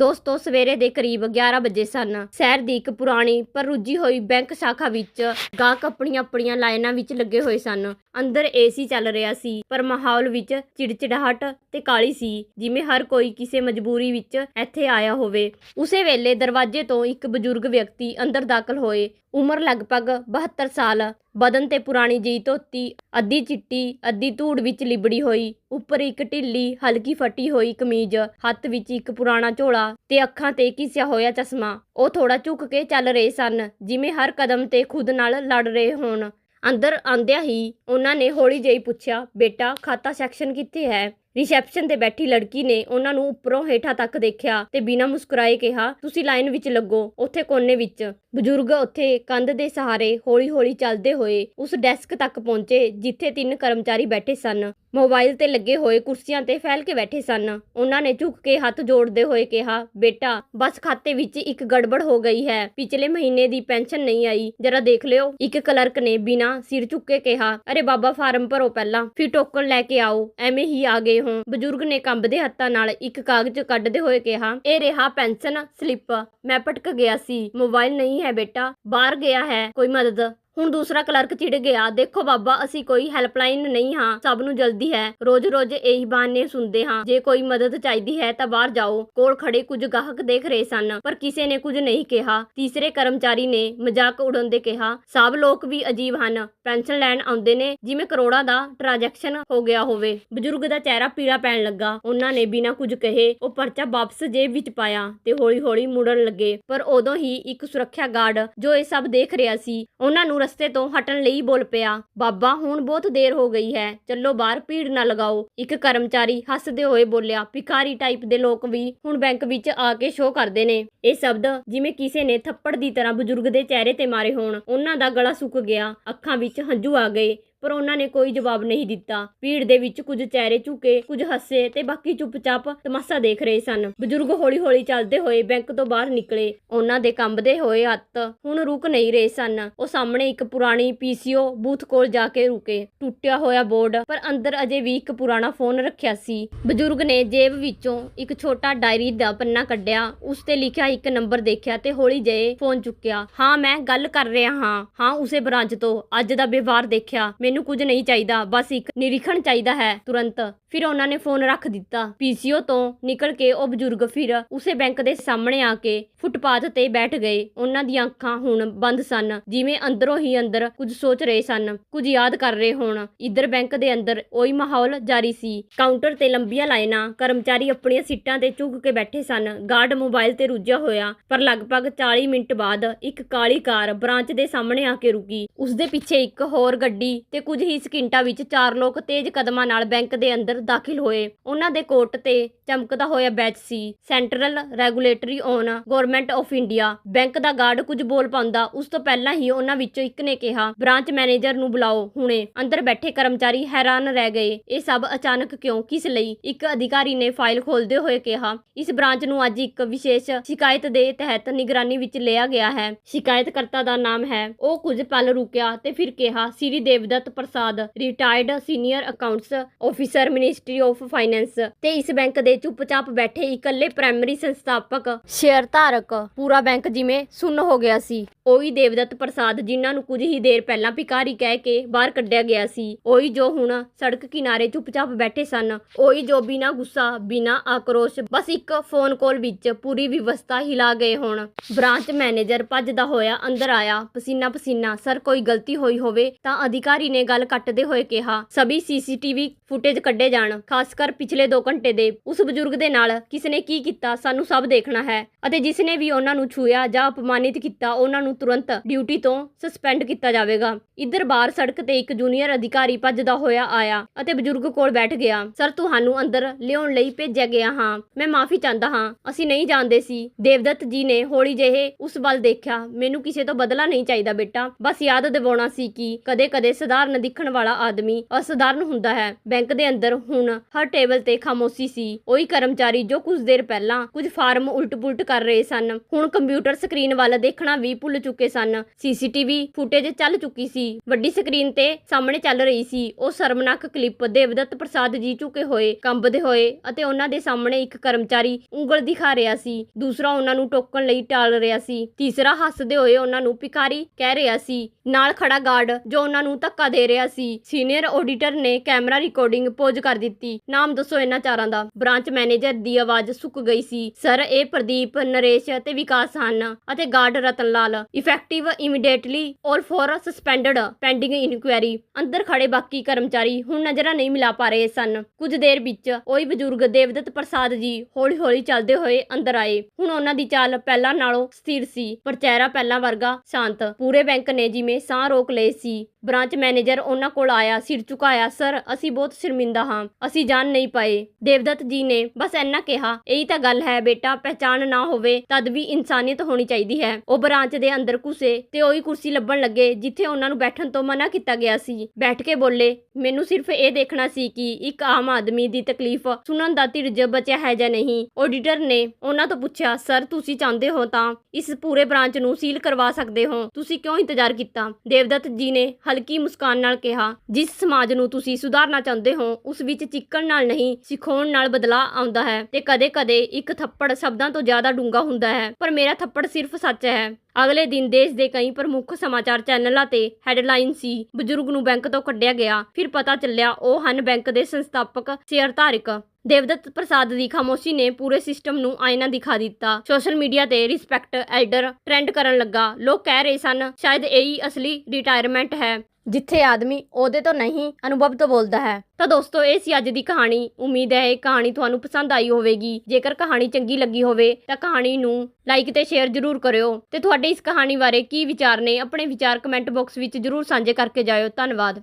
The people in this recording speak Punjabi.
ਦੋਸਤੋ, ਸਵੇਰੇ ਦੇ ਕਰੀਬ 11 ਵਜੇ ਸਨ। ਸ਼ਹਿਰ ਦੀ ਇੱਕ ਪੁਰਾਣੀ ਪਰ ਰੁੱਝੀ ਹੋਈ ਬੈਂਕ ਸ਼ਾਖਾ ਵਿੱਚ ਗਾਹਕ ਆਪਣੀਆਂ ਆਪਣੀਆਂ ਲਾਈਨਾਂ ਵਿੱਚ ਲੱਗੇ ਹੋਏ ਸਨ। ਅੰਦਰ ਏਸੀ ਚੱਲ ਰਿਹਾ ਸੀ, ਪਰ ਮਾਹੌਲ ਵਿੱਚ ਚਿੜਚਿੜਾਹਟ ਤੇ ਕਾਲੀ ਸੀ, ਜਿਵੇਂ ਹਰ ਕੋਈ ਕਿਸੇ ਮਜਬੂਰੀ ਵਿੱਚ ਇੱਥੇ ਆਇਆ ਹੋਵੇ। ਉਸੇ ਵੇਲੇ ਦਰਵਾਜ਼ੇ ਤੋਂ ਇੱਕ ਬਜ਼ੁਰਗ ਵਿਅਕਤੀ ਅੰਦਰ ਦਾਖਲ ਹੋਏ। ਉਮਰ ਲਗਭਗ 72 ਸਾਲ। ਬਦਨ ਤੇ ਪੁਰਾਣੀ ਜਿਹੀ ਧੋਤੀ, ਅੱਧੀ ਚਿੱਟੀ, ਅੱਧੀ ਧੂੜ ਵਿੱਚ ਲਿਬੜੀ ਹੋਈ, ਉੱਪਰ ਇੱਕ ਢਿੱਲੀ, ਹਲਕੀ ਫਟੀ ਹੋਈ ਕਮੀਜ਼, ਹੱਥ ਵਿੱਚ ਇੱਕ ਪੁਰਾਣਾ ਝੋਲਾ ਤੇ ਅੱਖਾਂ ਤੇ ਘਿਸਿਆ ਹੋਇਆ ਚਸ਼ਮਾ। ਉਹ ਥੋੜਾ ਝੁੱਕ ਕੇ ਚੱਲ ਰਹੇ ਸਨ, ਜਿਵੇਂ ਹਰ ਕਦਮ ਤੇ ਖੁਦ ਨਾਲ ਲੜ ਰਹੇ ਹੋਣ। ਅੰਦਰ ਆਂਦਿਆਂ ਹੀ ਉਹਨਾਂ ਨੇ ਹੌਲੀ ਜਿਹੀ ਪੁੱਛਿਆ, ਬੇਟਾ, ਖਾਤਾ ਸੈਕਸ਼ਨ ਕਿੱਥੇ ਹੈ? ਰਿਸੈਪਸ਼ਨ ਤੇ ਬੈਠੀ ਲੜਕੀ ਨੇ ਉਹਨਾਂ ਨੂੰ ਉੱਪਰੋਂ ਹੇਠਾਂ ਤੱਕ ਦੇਖਿਆ ਤੇ ਬਿਨਾਂ ਮੁਸਕਰਾਏ ਕਿਹਾ, ਤੁਸੀਂ ਲਾਈਨ ਵਿੱਚ ਲੱਗੋ, ਉੱਥੇ ਕੋਨੇ ਵਿੱਚ। ਬਜ਼ੁਰਗ ਉੱਥੇ ਕੰਧ ਦੇ ਸਹਾਰੇ ਹੌਲੀ-ਹੌਲੀ ਚੱਲਦੇ ਹੋਏ ਉਸ ਡੈਸਕ ਤੱਕ ਪਹੁੰਚੇ, ਜਿੱਥੇ ਤਿੰਨ ਕਰਮਚਾਰੀ ਬੈਠੇ ਸਨ। ਮੋਬਾਈਲ ਤੇ ਲੱਗੇ ਹੋਏ ਕੁਰਸੀਆਂ ਤੇ ਫੈਲ ਕੇ ਬੈਠੇ ਸਨ। ਉਹਨਾਂ ਨੇ ਝੁਕ ਕੇ ਹੱਥ ਜੋੜਦੇ ਹੋਏ ਕਿਹਾ, ਬੇਟਾ, ਬਸ ਖਾਤੇ ਵਿੱਚ ਇੱਕ ਗੜਬੜ ਹੋ ਗਈ ਹੈ। ਪਿਛਲੇ ਮਹੀਨੇ ਦੀ ਪੈਨਸ਼ਨ ਨਹੀਂ ਆਈ। ਜਰਾ ਦੇਖ ਲਿਓ। ਇੱਕ ਕਲਰਕ ਨੇ ਬਿਨਾਂ ਸਿਰ ਝੁੱਕ ਕੇ ਕਿਹਾ, ਅਰੇ ਬਾਬਾ, ਫਾਰਮ ਭਰੋ ਪਹਿਲਾਂ। ਫਿਰ ਟੋਕਨ ਲੈ ਕੇ ਆਓ। ਐਵੇਂ ਹੀ ਆ ਗਏ ਹੋ। ਬਜ਼ੁਰਗ ਨੇ ਕੰਬਦੇ ਹੱਥਾਂ ਨਾਲ ਇੱਕ ਕਾਗਜ਼ ਕੱਢਦੇ ਹੋਏ ਕਿਹਾ, ਇਹ ਰਿਹਾ ਪੈਨਸ਼ਨ ਸਲਿੱਪ। ਮੈਂ ਭਟਕ ਗਿਆ ਸੀ। ਮੋਬਾਈਲ ਨਹੀਂ ਹੈ ਬੇਟਾ। ਬਾਹਰ ਗਿਆ ਹੈ। ਕੋਈ ਮਦਦ ਹੁਣ ਦੂਸਰਾ ਕਲਰਕ ਚਿੜ ਗਿਆ। ਦੇਖੋ ਬਾਬਾ, ਅਸੀਂ ਕੋਈ ਹੈਲਪਲਾਈਨ ਨਹੀਂ ਹਾਂ। ਸਭ ਨੂੰ ਜਲਦੀ ਹੈ। ਰੋਜ਼-ਰੋਜ਼ ਇਹੀ ਬਹਾਨੇ ਸੁਣਦੇ ਹਾਂ। ਜੇ ਕੋਈ ਮਦਦ ਚਾਹੀਦੀ ਹੈ ਤਾਂ ਬਾਹਰ ਜਾਓ। ਕੋਲ ਖੜੇ ਕੁਝ ਗਾਹਕ ਦੇਖ ਰਹੇ ਸਨ, ਪਰ ਕਿਸੇ ਨੇ ਕੁਝ ਨਹੀਂ ਕਿਹਾ। ਤੀਸਰੇ ਕਰਮਚਾਰੀ ਨੇ ਮਜ਼ਾਕ ਉਡਾਉਣ ਕਿਹਾ ਸਭ ਲੋਕ ਵੀ ਅਜੀਬ ਹਨ। ਪੈਨਸ਼ਨ ਲੈਣ ਆਉਂਦੇ ਨੇ। ਜਿਵੇਂ ਕਰੋੜਾਂ ਦਾ ਟ੍ਰਾਂਜੈਕਸ਼ਨ ਹੋ ਗਿਆ ਹੋਵੇ। ਬਜ਼ੁਰਗ ਦਾ ਚਿਹਰਾ ਪੀਲਾ ਪੈਣ ਲੱਗਾ। ਉਹਨਾਂ ਨੇ ਬਿਨਾਂ ਕੁਝ ਕਹੇ ਉਹ ਪਰਚਾ ਵਾਪਸ ਜੇਬ ਵਿੱਚ ਪਾਇਆ ਤੇ ਹੌਲੀ-ਹੌਲੀ ਮੁੜਨ ਲੱਗੇ। ਪਰ ਉਦੋਂ ਹੀ ਇੱਕ ਸੁਰੱਖਿਆ ਗਾਰਡ ਜੋ ਇਹ ਸਭ ਦੇਖ ਰਿਹਾ ਸੀ, ਉਹਨਾਂ ਨੂੰ ਰਸਤੇ ਤੋਂ ਹਟਣ ਲਈ ਬੋਲ ਪਿਆ, ਬਾਬਾ, ਹੁਣ ਬਹੁਤ ਦੇਰ ਹੋ ਗਈ ਹੈ, ਚੱਲੋ ਬਾਹਰ, ਭੀੜ ਨਾ ਲਗਾਓ। ਇੱਕ ਕਰਮਚਾਰੀ ਹੱਸਦੇ ਹੋਏ ਬੋਲਿਆ, ਭਿਖਾਰੀ ਟਾਈਪ ਦੇ ਲੋਕ ਵੀ ਹੁਣ ਬੈਂਕ ਵਿੱਚ ਆ ਕੇ ਸ਼ੋਅ ਕਰਦੇ ਨੇ। ਇਹ ਸ਼ਬਦ ਜਿਵੇਂ ਕਿਸੇ ਨੇ ਥੱਪੜ ਦੀ ਤਰ੍ਹਾਂ ਬਜ਼ੁਰਗ ਦੇ ਚਿਹਰੇ ਤੇ ਮਾਰੇ ਹੋਣ, ਉਹਨਾਂ ਦਾ ਗਲਾ ਸੁੱਕ ਗਿਆ, ਅੱਖਾਂ ਵਿੱਚ ਹੰਝੂ ਆ ਗਏ। ਪਰ ਉਹਨਾਂ ਨੇ ਕੋਈ ਜਵਾਬ ਨਹੀਂ ਦਿੱਤਾ। ਭੀੜ ਦੇ ਵਿੱਚ ਕੁਝ ਚਿਹਰੇ ਝੁਕੇ, ਕੁਝ ਹੱਸੇ ਤੇ ਬਾਕੀ ਚੁੱਪਚਾਪ ਤਮਾਸ਼ਾ ਦੇਖ ਰਹੇ ਸਨ। ਬਜ਼ੁਰਗ ਹੌਲੀ-ਹੌਲੀ ਚੱਲਦੇ ਹੋਏ ਬੈਂਕ ਤੋਂ ਬਾਹਰ ਨਿਕਲੇ। ਉਹਨਾਂ ਦੇ ਕੰਬਦੇ ਹੋਏ ਹੱਥ ਹੁਣ ਰੁਕ ਨਹੀਂ ਰਹੇ ਸਨ। ਉਹ ਸਾਹਮਣੇ ਇੱਕ ਪੁਰਾਣੀ ਪੀਸੀਓ ਬੂਥ ਕੋਲ ਜਾ ਕੇ ਰੁਕੇ। ਟੁੱਟਿਆ ਹੋਇਆ ਬੋਰਡ, ਪਰ ਅੰਦਰ ਅਜੇ ਵੀ ਇੱਕ ਪੁਰਾਣਾ ਫੋਨ ਰੱਖਿਆ ਸੀ। ਬਜ਼ੁਰਗ ਨੇ ਜੇਬ ਵਿੱਚੋਂ ਇੱਕ ਛੋਟਾ ਡਾਇਰੀ ਦਾ ਪੰਨਾ ਕੱਢਿਆ। ਉਸ ਤੇ ਲਿਖਿਆ ਇੱਕ ਨੰਬਰ ਦੇਖਿਆ ਤੇ ਹੌਲੀ ਜਿਹੇ ਫੋਨ ਚੁੱਕਿਆ। ਹਾਂ, ਮੈਂ ਗੱਲ ਕਰ ਰਿਹਾ ਹਾਂ। ਹਾਂ, ਉਸੇ ਬ੍ਰਾਂਚ ਤੋਂ। ਅੱਜ ਦਾ ਵਿਵਹਾਰ ਦੇਖਿਆ। ਮੈਨੂੰ ਕੁਝ ਨਹੀਂ ਚਾਹੀਦਾ, ਬਸ ਇੱਕ ਨਿਰੀਖਣ ਚਾਹੀਦਾ ਹੈ। ਤੁਰੰਤ ਫਿਰ ਉਹਨਾਂ ਨੇ ਫੋਨ ਰੱਖ ਦਿੱਤਾ। ਪੀਸੀਓ ਤੋਂ ਨਿਕਲ ਕੇ ਉਹ ਬਜ਼ੁਰਗ ਫਿਰ ਉਸੇ ਬੈਂਕ ਦੇ ਸਾਹਮਣੇ ਆ ਕੇ ਫੁੱਟਪਾਥ ਤੇ ਬੈਠ ਗਏ। ਉਹਨਾਂ ਦੀਆਂ ਅੱਖਾਂ ਹੁਣ ਬੰਦ ਸਨ, ਜਿਵੇਂ ਅੰਦਰੋਂ ਹੀ ਅੰਦਰ ਕੁਝ ਸੋਚ ਰਹੇ ਸਨ, ਕੁਝ ਯਾਦ ਕਰ ਰਹੇ ਹੋਣ। ਇੱਧਰ ਬੈਂਕ ਦੇ ਅੰਦਰ ਉਹੀ ਮਾਹੌਲ ਜਾਰੀ ਸੀ। ਕਾਊਂਟਰ ਤੇ ਲੰਬੀਆਂ ਲਾਈਨਾਂ, ਕਰਮਚਾਰੀ ਆਪਣੀਆਂ ਸੀਟਾਂ ਤੇ ਝੁਕ ਕੇ ਬੈਠੇ ਸਨ। ਗਾਰਡ ਮੋਬਾਈਲ ਤੇ ਰੁੱਝਿਆ ਹੋਇਆ, ਪਰ ਲਗਭਗ 40 ਮਿੰਟ ਬਾਅਦ ਇੱਕ ਕਾਲੀ ਕਾਰ ਬ੍ਰਾਂਚ ਦੇ ਸਾਹਮਣੇ ਆ ਕੇ ਰੁਕੀ। ਉਸ ਦੇ ਪਿੱਛੇ ਇੱਕ ਹੋਰ ਗੱਡੀ ਤੇ ਕੁਝ ਹੀ ਸਕਿੰਟਾਂ ਵਿੱਚ ਚਾਰ ਲੋਕ ਤੇਜ਼ ਕਦਮਾਂ ਨਾਲ ਬੈਂਕ ਦੇ ਅੰਦਰ ਦਾਖਲ ਹੋਏ। ਉਹਨਾਂ ਦੇ ਕੋਟ ਤੇ ਚਮਕਦਾ ਹੋਇਆ badge C. Central regulatory on government of India. Bank the guard ਕੁਝ ਬੋਲ ਪਾਉਂਦਾ, ਉਸ ਤੋਂ ਪਹਿਲਾਂ ਹੀ ਉਹਨਾਂ ਵਿੱਚੋਂ ਇੱਕ ਨੇ ਕਿਹਾ, ਬ੍ਰਾਂਚ ਮੈਨੇਜਰ ਨੂੰ ਬੁਲਾਓ। ਹੁਣੇ ਅੰਦਰ ਬੈਠੇ ਕਰਮਚਾਰੀ ਹੈਰਾਨ ਰਹਿ ਗਏ। ਇਹ ਸਭ ਅਚਾਨਕ ਕਿਉਂ, ਕਿਸ ਲਈ? ਇੱਕ ਅਧਿਕਾਰੀ ਨੇ ਫਾਈਲ ਖੋਲਦੇ ਹੋਏ ਕਿਹਾ, ਇਸ ਬ੍ਰਾਂਚ ਨੂੰ ਅੱਜ ਇੱਕ ਵਿਸ਼ੇਸ਼ ਸ਼ਿਕਾਇਤ ਦੇ ਤਹਿਤ ਨਿਗਰਾਨੀ ਵਿੱਚ ਲਿਆ ਗਿਆ ਹੈ। ਸ਼ਿਕਾਇਤਕਰਤਾ ਦਾ ਨਾਮ ਹੈ। ਉਹ ਕੁਝ ਪਲ ਰੁਕਿਆ ਤੇ ਫਿਰ ਕਿਹਾ, Shri Devdutt Prasad retired senior accounts officer ministry of finance ਤੇ ਇਸ ਬੈਂਕ ਦੇ ਚੁੱਪਚਾਪ ਬੈਠੇ ਇਕੱਲੇ ਪ੍ਰਾਇਮਰੀ ਸੰਸਥਾਪਕ ਸ਼ੇਅਰ ਧਾਰਕ ਪੂਰਾ ਬੈਂਕ ਜਿਵੇਂ ਸੁੰਨ ਹੋ ਗਿਆ ਸੀ। ਉਹੀ ਦੇਵਦੱਤ ਪ੍ਰਸਾਦ ਜਿਨ੍ਹਾਂ ਨੂੰ ਕੁਝ ਹੀ ਦੇਰ ਪਹਿਲਾਂ ਭਿਕਾਰੀ ਕਹਿ ਕੇ ਬਾਹਰ ਕੱਢਿਆ ਗਿਆ ਸੀ। ਉਹੀ ਜੋ ਹੁਣ ਸੜਕ ਕਿਨਾਰੇ ਚੁੱਪਚਾਪ ਬੈਠੇ ਸਨ, ਉਹੀ ਜੋ ਬਿਨਾਂ ਗੁੱਸਾ, ਬਿਨਾਂ ਆਕਰੋਸ਼, ਬਸ ਇੱਕ ਫੋਨ ਕਾਲ ਵਿੱਚ ਪੂਰੀ ਵਿਵਸਥਾ ਹਿਲਾ ਗਏ ਹੋਣ। ਬ੍ਰਾਂਚ ਮੈਨੇਜਰ ਭੱਜਦਾ ਹੋਇਆ ਅੰਦਰ ਆਇਆ, ਪਸੀਨਾ ਪਸੀਨਾ, ਸਰ, ਕੋਈ ਗਲਤੀ ਹੋਈ ਹੋਵੇ ਤਾਂ ਅਧਿਕਾਰੀ ਨੇ ਗੱਲ ਕੱਟਦੇ ਹੋਏ ਕਿਹਾ, ਸਭੀ ਸੀਸੀਟੀਵੀ ਫੁਟੇਜ ਕੱਢੇ ਜਾਣ, ਖਾਸ ਕਰ ਪਿਛਲੇ 2 ਘੰਟੇ ਦੇ। ਉਸ ਬਜ਼ੁਰਗ ਦੇ ਨਾਲ ਕਿਸ ਨੇ ਕੀ ਕੀਤਾ, ਸਾਨੂੰ ਸਭ ਦੇਖਣਾ ਹੈ। ਅਤੇ ਜਿਸ ਨੇ ਵੀ ਉਹਨਾਂ ਨੂੰ ਛੂਇਆ ਜਾਂ ਅਪਮਾਨਿਤ ਕੀਤਾ, ਉਹਨਾਂ ਨੂੰ ਤੁਰੰਤ ਡਿਊਟੀ ਤੋਂ ਸਸਪੈਂਡ ਕੀਤਾ ਜਾਵੇਗਾ। ਇੱਧਰ ਬਾਹਰ ਸੜਕ ਤੇ ਇੱਕ ਜੂਨੀਅਰ ਅਧਿਕਾਰੀ ਭੱਜਦਾ ਹੋਇਆ ਆਇਆ ਅਤੇ ਬਜ਼ੁਰਗ ਕੋਲ ਬੈਠ ਗਿਆ। ਸਰ, ਤੁਹਾਨੂੰ ਅੰਦਰ ਲਿਆਉਣ ਲਈ ਭੇਜਿਆ ਗਿਆ ਹਾਂ। ਮੈਂ ਮਾਫੀ ਚਾਹੁੰਦਾ ਹਾਂ। ਅਸੀਂ ਨਹੀਂ ਜਾਣਦੇ ਸੀ। ਦੇਵਦੱਤ ਜੀ ਨੇ ਹੌਲੀ ਜਿਹੇ ਉਸ ਵੱਲ ਦੇਖਿਆ। ਮੈਨੂੰ ਕਿਸੇ ਤੋਂ ਬਦਲਾ ਨਹੀਂ ਚਾਹੀਦਾ ਬੇਟਾ। ਬਸ ਯਾਦ ਦਿਵਾਉਣਾ ਸੀ ਕਿ ਕਦੇ-ਕਦੇ ਸਧਾਰਨ ਦਿਖਣ ਵਾਲਾ ਆਦਮੀ ਅਸਧਾਰਨ ਹੁੰਦਾ ਹੈ। ਬੈਂਕ ਦੇ ਅੰਦਰ ਹੁਣ ਹਰ ਟੇਬਲ ਤੇ ਖਾਮੋਸ਼ੀ ਸੀ। ਉਹੀ ਕਰਮਚਾਰੀ ਜੋ ਕੁਝ ਦੇਰ ਪਹਿਲਾਂ ਕੁਝ ਫਾਰਮ ਉਲਟ-ਪੁਲਟ ਕਰ ਰਹੇ ਸਨ, ਹੁਣ ਕੰਪਿਊਟਰ ਸਕਰੀਨ ਵੱਲ ਦੇਖਣਾ ਵੀ ਭੁੱਲ ਚੁੱਕੇ ਸਨ। ਸੀਸੀਟੀਵੀ ਫੁਟੇਜ ਚੱਲ ਚੁੱਕੀ ਸੀ, ਵੱਡੀ ਸਕਰੀਨ ਤੇ ਸਾਹਮਣੇ ਚੱਲ ਰਹੀ ਸੀ। ਉਹ ਸ਼ਰਮਨਾਕ ਕਲਿੱਪ ਦੇਵਦੱਤ ਪ੍ਰਸਾਦ ਜੀ ਝੁਕੇ ਹੋਏ, ਕੰਬਦੇ ਹੋਏ ਅਤੇ ਉਹਨਾਂ ਦੇ ਸਾਹਮਣੇ ਇੱਕ ਕਰਮਚਾਰੀ ਉਂਗਲ ਦਿਖਾ ਰਿਹਾ ਸੀ। ਦੂਸਰਾ ਉਹਨਾਂ ਨੂੰ ਟੋਕਣ ਲਈ ਟਾਲ ਰਿਹਾ ਸੀ। ਤੀਸਰਾ ਹੱਸਦੇ ਹੋਏ ਉਹਨਾਂ ਨੂੰ ਪਿਕਾਰੀ ਕਹਿ ਰਿਹਾ ਸੀ। ਨਾਲ ਖੜਾ ਗਾਰਡ ਜੋ ਉਹਨਾਂ ਨੂੰ ਧੱਕਾ ਦੇ ਰਿਹਾ ਸੀ। ਸੀਨੀਅਰ ਆਡੀਟਰ ਨੇ ਕੈਮਰਾ ਰਿਕਾਰਡਿੰਗ ਪੋਜ਼ ਕਰ ਦਿੱਤੀ। ਨਾਮ ਦੱਸੋ ਇਹਨਾਂ ਚਾਰਾਂ ਦਾ। ਬ੍ਰਾਂਚ ਮੈਨੇਜਰ ਦੀ ਆਵਾਜ਼ ਸੁੱਕ ਗਈ ਸੀ। ਸਰ, ਇਹ ਪ੍ਰਦੀਪ, ਨਰੇਸ਼ ਅਤੇ ਵਿਕਾਸ ਹਨ ਅਤੇ guard Ratan Lal effective immediately all for suspended pending inquiry ਅੰਦਰ ਖੜੇ ਬਾਕੀ ਕਰਮਚਾਰੀ ਹੁਣ ਨਜ਼ਰਾਂ ਨਹੀਂ ਮਿਲਾ ਪਾ ਰਹੇ ਸਨ। ਕੁਝ ਦੇਰ ਵਿੱਚ ਉਹੀ ਬਜ਼ੁਰਗ ਦੇਵਦੱਤ ਪ੍ਰਸਾਦ ਜੀ ਹੌਲੀ-ਹੌਲੀ ਚੱਲਦੇ ਹੋਏ ਅੰਦਰ ਆਏ। ਹੁਣ ਉਹਨਾਂ ਦੀ ਚਾਲ ਪਹਿਲਾਂ ਨਾਲੋਂ ਸਥਿਰ ਸੀ, ਪਰ ਚਿਹਰਾ ਪਹਿਲਾਂ ਵਰਗਾ, ਸ਼ਾਂਤ। ਪੂਰੇ ਬੈਂਕ ਨੇ ਜਿਵੇਂ ਸਾਹ ਰੋਕ ਲਏ ਸੀ। ਬ੍ਰਾਂਚ ਮੈਨੇਜਰ ਉਹਨਾਂ ਕੋਲ ਆਇਆ, ਸਿਰ ਝੁਕਾਇਆ, ਸਰ, ਅਸੀਂ ਬਹੁਤ ਸ਼ਰਮਿੰਦਾ ਹਾਂ, ਅਸੀਂ ਜਾਣ ਨਹੀਂ ਪਾਏ। ਦੇਵਦੱਤ ਜੀ ਨੇ ਬਸ ਇੰਨਾ ਕਿਹਾ, ਇਹੀ ਤਾਂ ਗੱਲ ਹੈ ਬੇਟਾ ਪਹਿਚਾਨ ਨਾ ਹੋਵੇ ਤਦ ਵੀ ਇਨਸਾਨੀਅਤ ਹੋਣੀ ਚਾਹੀਦੀ ਹੈ। ਉਹ ਬ੍ਰਾਂਚ ਦੇ ਅੰਦਰ ਘੁਸੇ ਤੇ ਉਹੀ ਕੁਰਸੀ ਲੱਭਣ ਲੱਗੇ, ਜਿੱਥੇ ਉਹਨਾਂ ਨੂੰ ਬੈਠਣ ਤੋਂ ਮਨਾ ਕੀਤਾ ਗਿਆ ਸੀ। ਬੈਠ ਕੇ ਬੋਲੇ, ਮੈਨੂੰ ਸਿਰਫ ਇਹ ਦੇਖਣਾ ਸੀ ਕਿ ਇੱਕ ਆਮ ਆਦਮੀ ਦੀ ਤਕਲੀਫ ਸੁਣਨ ਦਾ ਧੀਰਜ ਬਚਿਆ ਹੈ ਜਾਂ ਨਹੀਂ। ਆਡੀਟਰ ਨੇ ਉਹਨਾਂ ਤੋਂ ਪੁੱਛਿਆ, ਸਰ, ਤੁਸੀਂ ਚਾਹੁੰਦੇ ਹੋ ਤਾਂ ਇਸ ਪੂਰੇ ਬ੍ਰਾਂਚ ਨੂੰ ਸੀਲ ਕਰਵਾ ਸਕਦੇ ਹੋ? ਤੁਸੀਂ ਕਿਉਂ ਇੰਤਜ਼ਾਰ ਕੀਤਾ? ਦੇਵਦੱਤ ਜੀ ਨੇ ਹਲਕੀ ਮੁਸਕਾਨ ਨਾਲ ਕਿਹਾ, ਜਿਸ ਸਮਾਜ ਨੂੰ ਤੁਸੀਂ ਸੁਧਾਰਨਾ ਚਾਹੁੰਦੇ ਹੋ, ਉਸ ਵਿੱਚ ਚਿੱਕਣ ਨਾਲ ਨਹੀਂ ਸਿਖਾਉਣ ਨਾਲ ਬਦਲਾਅ ਆਉਂਦਾ ਹੈ ਤੇ ਕਦੇ-ਕਦੇ ਇੱਕ ਥੱਪੜ ਸ਼ਬਦਾਂ ਤੋਂ ਜ਼ਿਆਦਾ ਡੂੰਘਾ ਹੁੰਦਾ ਹੈ, ਪਰ ਮੇਰਾ ਥੱਪੜ ਸਿਰਫ ਸੱਚ ਹੈ। ਅਗਲੇ ਦਿਨ ਦੇਸ਼ ਦੇ ਕਈ ਪ੍ਰਮੁੱਖ ਸਮਾਚਾਰ ਚੈਨਲਾਂ ਤੇ ਹੈਡਲਾਈਨ ਸੀ, ਬਜ਼ੁਰਗ ਨੂੰ ਬੈਂਕ ਤੋਂ ਕੱਢਿਆ ਗਿਆ। ਫਿਰ ਪਤਾ ਚੱਲਿਆ, ਉਹ ਹਨ ਬੈਂਕ ਦੇ ਸੰਸਥਾਪਕ ਸ਼ੇਅਰ ਧਾਰਕ ਦੇਵਦੱਤ ਪ੍ਰਸਾਦ ਦੀ ਖਾਮੋਸ਼ੀ ਨੇ ਪੂਰੇ ਸਿਸਟਮ ਨੂੰ ਆਇਨਾ ਦਿਖਾ ਦਿੱਤਾ। ਸੋਸ਼ਲ ਮੀਡੀਆ ਤੇ ਰਿਸਪੈਕਟ ਐਲਡਰ ਟ੍ਰੈਂਡ ਕਰਨ ਲੱਗਾ। ਲੋਕ ਕਹਿ ਰਹੇ ਸਨ, ਸ਼ਾਇਦ ਇਹੀ ਅਸਲੀ ਰਿਟਾਇਰਮੈਂਟ ਹੈ। ਜਿੱਥੇ ਆਦਮੀ ਉਹਦੇ ਤੋਂ ਨਹੀਂ ਅਨੁਭਵ ਤੋਂ ਬੋਲਦਾ ਹੈ। ਤਾਂ ਦੋਸਤੋ, ਇਹ ਸੀ ਅੱਜ ਦੀ ਕਹਾਣੀ। ਉਮੀਦ ਹੈ ਇਹ ਕਹਾਣੀ ਤੁਹਾਨੂੰ ਪਸੰਦ ਆਈ ਹੋਵੇਗੀ। ਜੇਕਰ ਕਹਾਣੀ ਚੰਗੀ ਲੱਗੀ ਹੋਵੇ, ਤਾਂ ਕਹਾਣੀ ਨੂੰ ਲਾਈਕ ਤੇ ਸ਼ੇਅਰ ਜ਼ਰੂਰ ਕਰਿਓ। ਤੇ ਤੁਹਾਡੇ ਇਸ ਕਹਾਣੀ ਬਾਰੇ ਕੀ ਵਿਚਾਰ ਨੇ, ਆਪਣੇ ਵਿਚਾਰ ਕਮੈਂਟ ਬਾਕਸ ਵਿੱਚ ਜ਼ਰੂਰ ਸਾਂਝੇ ਕਰਕੇ ਜਾਇਓ। ਧੰਨਵਾਦ।